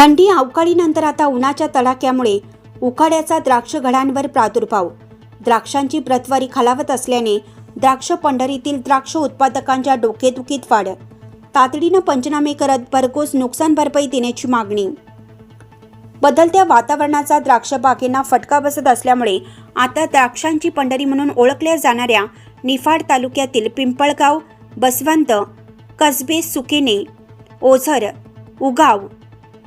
थंडी अवकाळीनंतर आता उन्हाच्या तडाख्यामुळे उकाड्याचा द्राक्ष घडांवर प्रादुर्भाव. द्राक्षांची प्रतवारी खालावत असल्याने द्राक्ष पंढरीतील द्राक्ष उत्पादकांच्या डोकेदुखीत वाढ. तातडीनं पंचनामे करत भरघोस नुकसान भरपाई देण्याची मागणी. बदलत्या वातावरणाचा द्राक्ष बागेंना फटका बसत असल्यामुळे आता द्राक्षांची पंढरी म्हणून ओळखल्या जाणाऱ्या निफाड तालुक्यातील पिंपळगाव बसवंत कसबे सुकेने ओझर उगाव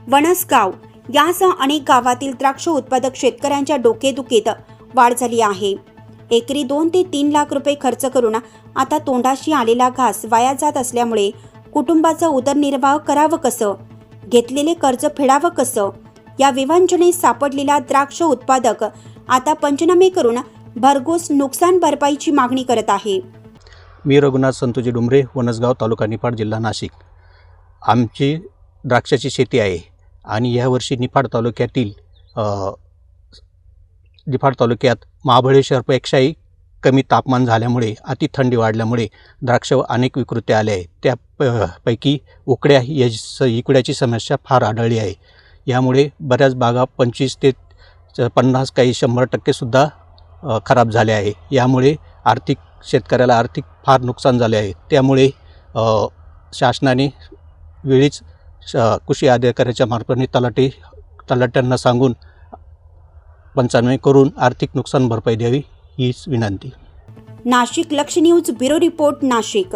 वणसगाव यासह अनेक गावातील द्राक्ष उत्पादक शेतकऱ्यांच्या डोकेदुखीत वाढ झाली आहे. एकरी दोन ते तीन लाख रुपये खर्च करून आता तोंडाशी आलेला घास वाया जात असल्यामुळे कुटुंबाचा उदरनिर्वाह करावं कसं? घेतलेले कर्ज फेडावं कसं? या विवंचने सापडलेला द्राक्ष उत्पादक आता पंचनामे करून भरघोस नुकसान भरपाईची मागणी करत आहे. मी रघुनाथ संतोजी डुमरे वनसगाव तालुका निफाड जिल्हा नाशिक. आमची द्राक्षाची शेती आहे. आणि यावर्षी निफाड तालुक्यातील निफाड तालुक्यात महाबळेश्वरपेक्षाही कमी तापमान झाल्यामुळे अति थंडी वाढल्यामुळे द्राक्ष अनेक विकृत्या आल्या आहेत. त्या प- पैकी उकड्या या स इकड्याची समस्या फार आढळली आहे. यामुळे बऱ्याच बागा पंचवीस ते च- पन्नास काही शंभर टक्केसुद्धा खराब झाले आहे. यामुळे आर्थिक शेतकऱ्याला आर्थिक फार नुकसान झाले आहे. त्यामुळे शासनाने वेळीच कृषी अधिकाऱ्याच्या मार्फतने तलाठी तलाट्यांना सांगून पंचनामे करून आर्थिक नुकसान भरपाई द्यावी हीच विनंती. नाशिक लक्ष न्यूज ब्युरो रिपोर्ट नाशिक.